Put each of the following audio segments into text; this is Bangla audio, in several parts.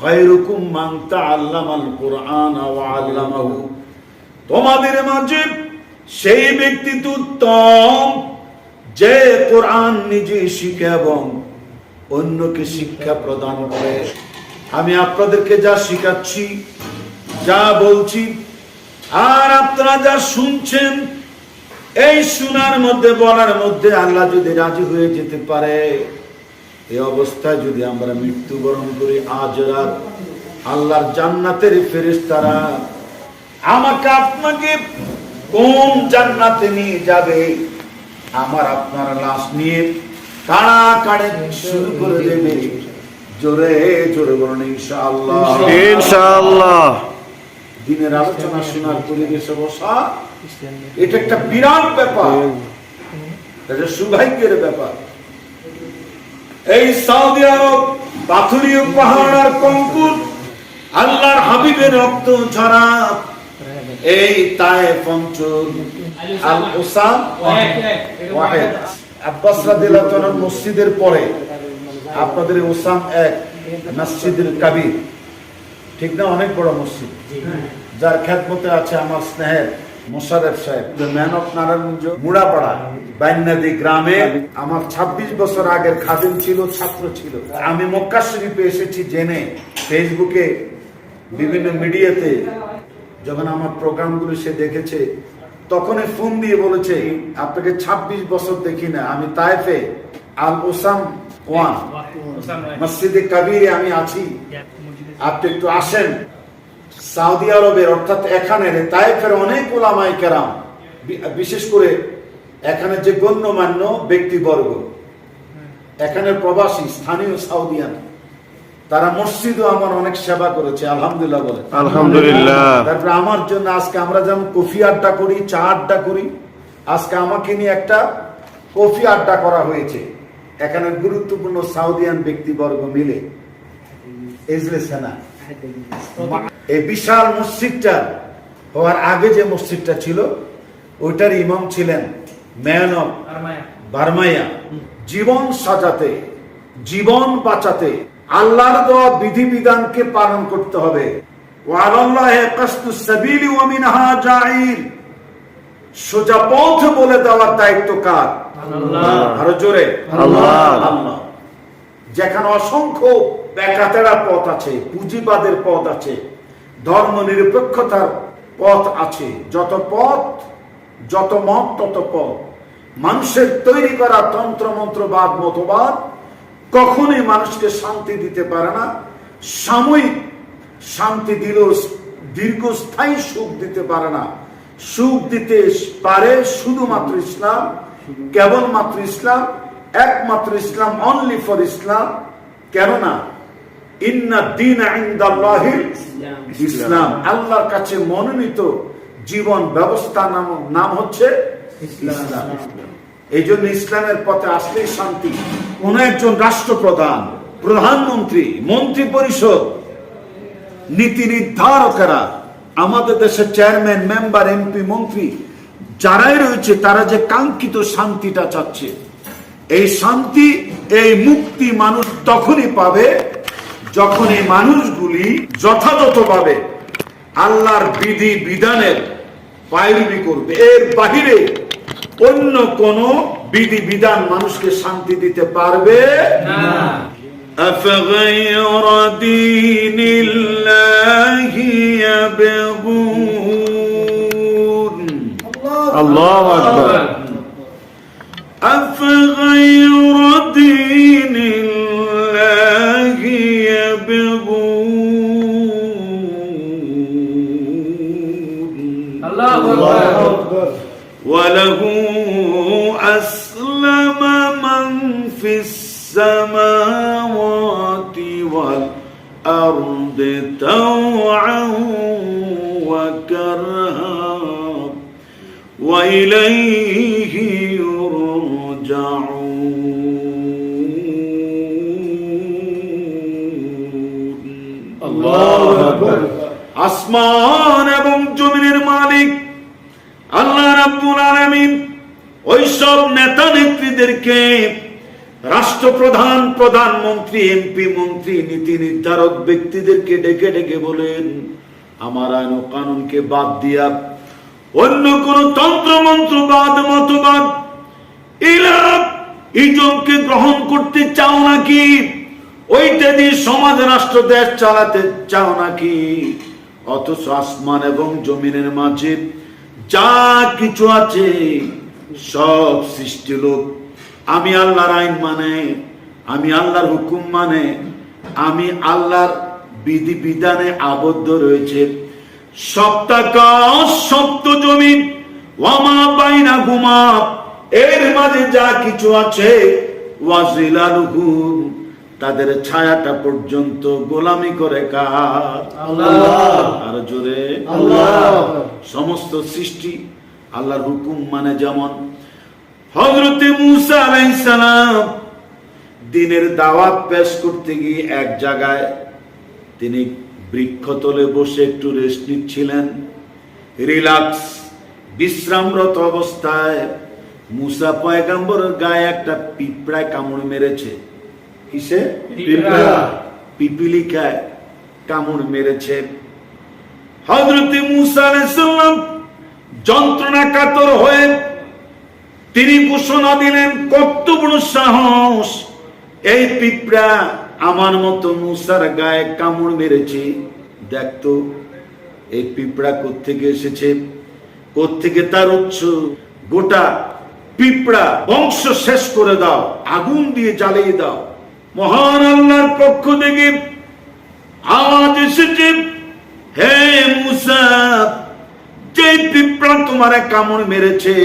খায়রুকুম মান তাআল্লামাল কুরআন আল্লামাহু। তোমাদের মাঝে সেই ব্যক্তি তো উত্তম, যে কোরআন নিজে শিখে এবং অন্যকে শিক্ষা প্রদান করে। আমি আপনাদেরকে যা শিখাচ্ছি, যা বলছি, আর আপনারা যা শুনছেন, এই শোনার মধ্যে, বলার মধ্যে আল্লাহ যদি রাজি হয়ে যেতে পারে। এই অবস্থায় যদি আমরা মৃত্যুবরণ করি আজ রাত আল্লাহর জান্নাতের ফেরেশতারা আমাকে আপনাকে কোন জান্নাতে নিয়ে যাবে? আমার আপনার লাশ নিয়ে কাড়া কাড়ে শুরু করে দেবে। জোরে জোরে বলুন ইনশাআল্লাহ। ইনশাআল্লাহ। দিনের আলোচনা শোনার পরিবেশে বসা। এটা একটা বিরাট ব্যাপার। এটা সৌভাগ্যের ব্যাপার। এই সৌদি আরব পাথুরীয় পাহাড় আর কঙ্কুর আল্লাহর হাবিবের রক্ত ঝরা, এই তায়েফ অঞ্চল আল ওসাম ওয়াহেদ। আব্বাস রাদিয়াল্লাহু তাআলার মসজিদের পরে আপনাদের ওসাম এক মসজিদুল কাবির। ঠিক না? অনেক বড় মসজিদ। যার খ্যাতমতে আছে আমার স্নেহের মোশারেফ সাহেব ম্যান অফ নারায়ণগঞ্জ মুড়াপাড়া বাইনাদি গ্রামে আমার ২৬ বছর আগের খাদিম ছিল ছাত্র ছিল। আমি মক্কা শরীফে এসেছি জেনে ফেসবুকে বিভিন্ন মিডিয়াতে যখন আমার প্রোগ্রামগুলো সে দেখেছে তখনই ফোন দিয়ে বলেছে আপনাকে ২৬ বছর দেখি না আমি তাইফে আল ওসাম ওয়ান মসজিদে কাবিরে আমি আছি। আপনি একটু আসেন। সৌদি আরবের অর্থাৎ এখানে তাইফের অনেক ওলামাই কেরাম বিশেষ করে এখানে যে গণ্যমান্য ব্যক্তিবর্গ এখানে প্রবাসী স্থানীয় সাউদিয়ান তারা মসজিদও আমার অনেক সেবা করেছে আলহামদুলিল্লাহ বলে। আলহামদুলিল্লাহ। তারপরে আমার জন্য আজকে আমরা যেমন কফি আড্ডা করি চা আড্ডা করি আজকে আমাকে নিয়ে একটা কফি আড্ডা করা হয়েছে এখানে গুরুত্বপূর্ণ সাউদিয়ান ব্যক্তিবর্গ মিলে এজলে সেনা। এই বিশাল মসজিদটা হওয়ার আগে যে মসজিদটা ছিল ওইটার ইমাম ছিলেন ম্যান অফ বার্মাইয়া জীবন সাজাতে জীবন বাঁচাতে আল্লাহর দেওয়া বিধিবিধানকে পালন করতে হবে। সোজা পথ বলে দেওয়ার দায়িত্ব কার? আরও জোরে। আল্লাহ। আল্লাহ। যেখানে অসংখ্য বেকাতেরা পথ আছে, পুঁজিবাদের পথ আছে ধর্ম নিরপেক্ষতার পথ আছে। যত পথ, যত মত, তত পথ। মানুষের তৈরি করা তন্ত্র মন্ত্রবাদ মতবাদ কখনোই মানুষকে শান্তি দিতে পারে না। সাময়িক শান্তি দিল দীর্ঘস্থায়ী সুখ দিতে পারে না। সুখ দিতে পারে শুধুমাত্র ইসলাম, কেবলমাত্র ইসলাম একমাত্র ইসলাম অনলি ফর ইসলাম। কেননা, ইন্না দিন ইসলাম। আল্লাহর কাছে মনোনীত জীবন ব্যবস্থা নাম নাম হচ্ছে ইসলাম। এই জন্য ইসলামের পথে আসলেই শান্তি। কোন একজন রাষ্ট্রপ্রধান, প্রধানমন্ত্রী মন্ত্রী পরিষদ নীতি নির্ধারকেরা, আমাদের দেশের চেয়ারম্যান, মেম্বার, এমপি, মন্ত্রী, যারাই রয়েছে, তারা যে কাঙ্ক্ষিত শান্তিটা চাচ্ছে। এই শান্তি এই মুক্তি মানুষ তখনই পাবে যখন এই মানুষগুলি যথাযথভাবে আল্লাহর বিধি বিধানের পায়রবি করবে। এর বাহিরে অন্য কোন বিধি বিধান মানুষকে শান্তি দিতে পারবে আল্লাহ আকবার। أفغير دين الله يبغون. وله أسلم من في السماوات والأرض طوعا وكرها. وإليه রাব্বুল নেতা নেত্রীদেরকে রাষ্ট্রপ্রধান, প্রধানমন্ত্রী, এমপি, মন্ত্রী, নীতি নির্ধারক ব্যক্তিদেরকে ডেকে ডেকে বলেন, আমার আইন ও কানুনকে বাদ দিয়া অন্য কোন তন্ত্র মন্ত্রবাদ মতবাদ ইজমকে গ্রহণ করতে চাও নাকি? ওইটা দিয়ে সমাজ, রাষ্ট্র, দেশ চালাতে চাও নাকি? অথচ আসমান এবং জমিনের মাঝে যা কিছু আছে সব সৃষ্টি লোক। আমি আল্লাহর আইন মানে আমি আল্লাহর হুকুম মানে আমি আল্লাহর বিধি বিধানে আবদ্ধ রয়েছে। সপ্তাকাশ সপ্ত জমিন, ওয়ামা বাইনা ঘুমা এর মাঝে যা কিছু আছে, ওয়াজিলালুহুম। তাদের ছায়াটা পর্যন্ত গোলামি করে কার? আর জোরে। সমস্ত সৃষ্টি আল্লাহর হুকুম মানে যেমন হজরতে মুসা দিনের দাওয়াত পেশ করতে গিয়ে এক জায়গায় তিনি বৃক্ষতলে বসে একটু রেস্ট নিচ্ছিলেন। রিল্যাক্স বিশ্রামরত অবস্থায় মুসা পয়গাম্বরের গায়ে একটা পিঁপড়ায় কামড় মেরেছে। কিসে? পিপিলিকায় কামড় মেরেছে। হজরতে মুসা আলাইসাল্লাম যন্ত্রণা কাতর হয়ে তিনি ঘোষণা দিলেন কত বড় সাহস! এই পিঁপড়া আমার মতো মুসার গায়ে কামড় মেরেছে। দেখতো এই পিঁপড়া কোত্থেকে এসেছে? কোত্থেকে তার উৎস? গোটা পিঁপড়া বংশ শেষ করে দাও আগুন দিয়ে জ্বালিয়ে দাও। মহান আল্লাহর পক্ষ থেকে আওয়াজ এসেছে। হে মুসা যে পিঁপড়া তোমার কামড় মেরেছে,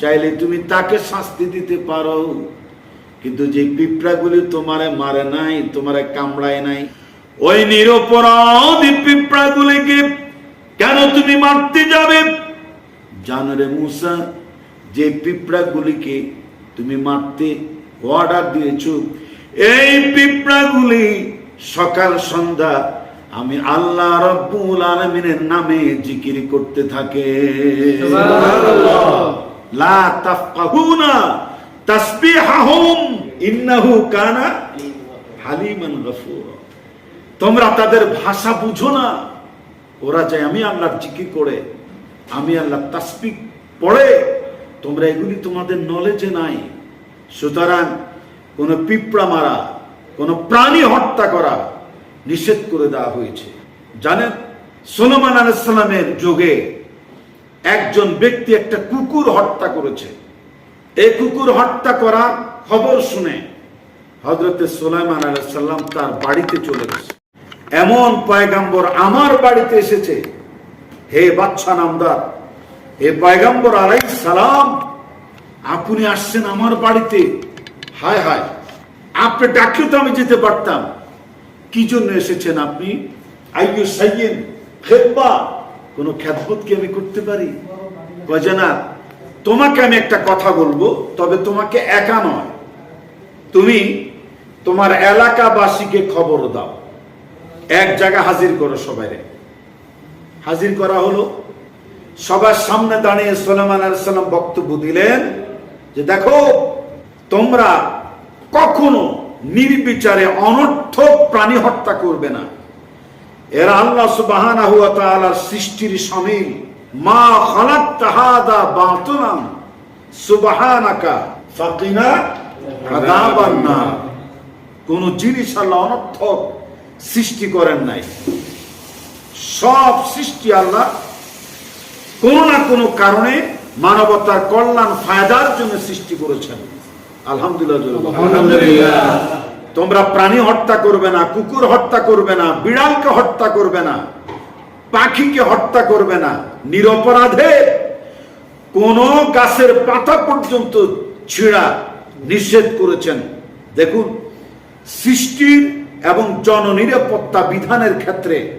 চাইলে তুমি তাকে শাস্তি দিতে পারো। কিন্তু যে পিঁপড়াগুলি তোমারে মারে নাই, তোমারে কামড়ায় নাই, ওই নিরপরাধী পিঁপড়াগুলিকে কেন তুমি মারতে যাবে? জানো রে মুসা, যে পিঁপড়াগুলিকে তুমি মারতে অর্ডার দিয়েছ এই পিঁপড়াগুলি সকাল সন্ধ্যা আমি আল্লাহ রব্বুল আলমিনের নামে জিকির করতে থাকে। লা তাফকাহুনা তাসবিহাহুম ইন্নাহু কানা হালিমান গফুরা। তোমরা তাদের ভাষা বুঝো না। ওরা যায় আমি আল্লাহর জিকির করে আমি আল্লাহ তাসবিক পড়ে তোমরা এগুলি তোমাদের নলেজে নাই। সুতরাং কোনো পিঁপড়া মারা, কোনো প্রাণী হত্যা করা নিষেধ করে দেওয়া হয়েছে। জানেন সোলমান আলাইসাল্লামের যুগে একজন ব্যক্তি একটা কুকুর হত্যা করেছে। এই কুকুর হত্যা করার খবর শুনে হজরতে সোলাইমান আলাইসাল্লাম তার বাড়িতে চলে গেছে। এমন পয়গাম্বর আমার বাড়িতে এসেছে। হে বাচ্চা নামদার, হে পয়গাম্বর আলাই সালাম, আপনি আসছেন আমার বাড়িতে। হায় হায়। আপনি ডাকলে তো আমি যেতে পারতাম। কি জন্য এসেছেন আপনি? আইয়ু সাইয়েন কোন কি আমি করতে পারি? কয়ে না তোমাকে আমি একটা কথা বলব, তবে তোমাকে একা নয়। তুমি তোমার এলাকাবাসীকে খবর দাও। এক জায়গা হাজির করো সবাই হাজির করা হলো। সবার সামনে দাঁড়িয়ে সোলেমান আলাইসাল্লাম বক্তব্য দিলেন যে, দেখো তোমরা কখনো নির্বিচারে অনর্থক প্রাণী হত্যা করবে না। এরা আল্লাহ সুবহানাহু ওয়া তাআলার সৃষ্টির শামিল মা খালাকতা হাদা বাতিলান সুবহানাকা ফাকিনা নার। কোন জিনিস আল্লাহ অনর্থক সৃষ্টি করেন নাই। সব সৃষ্টি আল্লাহ কোনো না কোনো কারণে মানবতার কল্যাণ, ফায়দার জন্য সৃষ্টি করেছেন। আলহামদুলিল্লাহ তোমরা প্রাণী হত্যা করবে না কুকুর হত্যা করবে না বিড়ালকে হত্যা করবে না পাখিকে হত্যা করবে না নিরপরাধে কোন গাছের পাতা পর্যন্ত ছিঁড়া নিষেধ করেছেন। দেখুন সৃষ্টির এবং জননিরাপত্তা বিধানের ক্ষেত্রে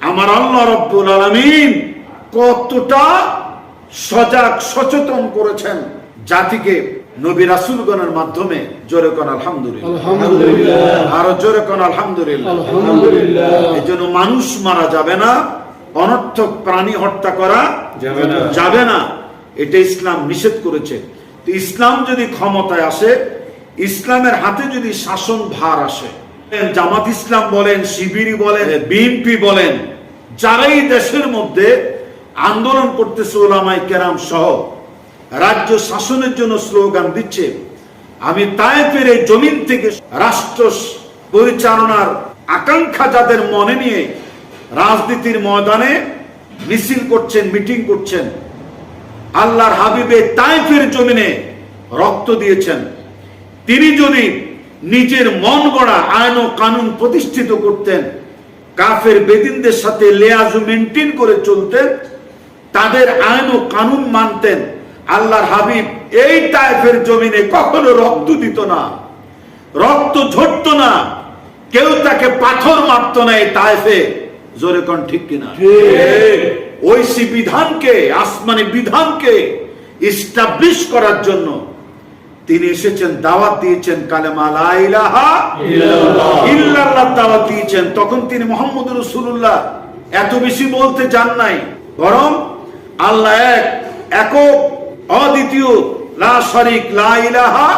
আমার আল্লাহ রব্বুল আলমিন কতটা সজাগ সচেতন করেছেন জাতিকে। নবী রাসুলগণের মাধ্যমে জোরে কোন আলহামদুলিল্লাহ। আরও জোরে কোন আলহামদুলিল্লাহ। এই জন্য মানুষ মারা যাবে না অনর্থক প্রাণী হত্যা করা যাবে না। এটা ইসলাম নিষেধ করেছে। তো ইসলাম যদি ক্ষমতায় আসে ইসলামের হাতে যদি শাসন ভার আসে জামাত ইসলাম বলেন শিবিরি বলেন বিএনপি বলেন যারাই দেশের মধ্যে আন্দোলন করতেছে ওলামাই কেরাম সহ রাজ্য শাসনের জন্য স্লোগান দিচ্ছে। আমি তায়েফের এই জমিন থেকে রাষ্ট্র পরিচালনার আকাঙ্ক্ষা যাদের মনে নিয়ে রাজনীতির ময়দানে মিছিল করছেন, মিটিং করছেন, আল্লাহর হাবিবে তাইফের জমিনে রক্ত দিয়েছেন। তিনি যদি নিজের মন গড়া আইন ও কানুন প্রতিষ্ঠিত করতেন, কাফের বেদিনদের সাথে লেয়াজু মেনটেন করে চলতেন, তাদের আইন ও কানুন মানতেন আল্লাহর হাবিব এই তাইফের জমিনে কখনো রক্ত দিত না। রক্ত ঝরত না। কেউ তাকে পাথর মারত না এই তাইফে জোরে কোন ঠিক কিনা? ঐশী বিধানকে আসমানি বিধানকে ইস্টাবলিশ করার জন্য তিনি এসেছেন দাওয়াত দিয়েছেন কালেমা লা ইলাহা ইল্লাল্লাহ। দাওয়াত দিয়েছেন। তখন তিনি মোহাম্মদ রসুল্লাহ এত বেশি বলতে চান নাই। বরং আল্লাহ এক একক অদ্বিতীয় লা লা ইলাহা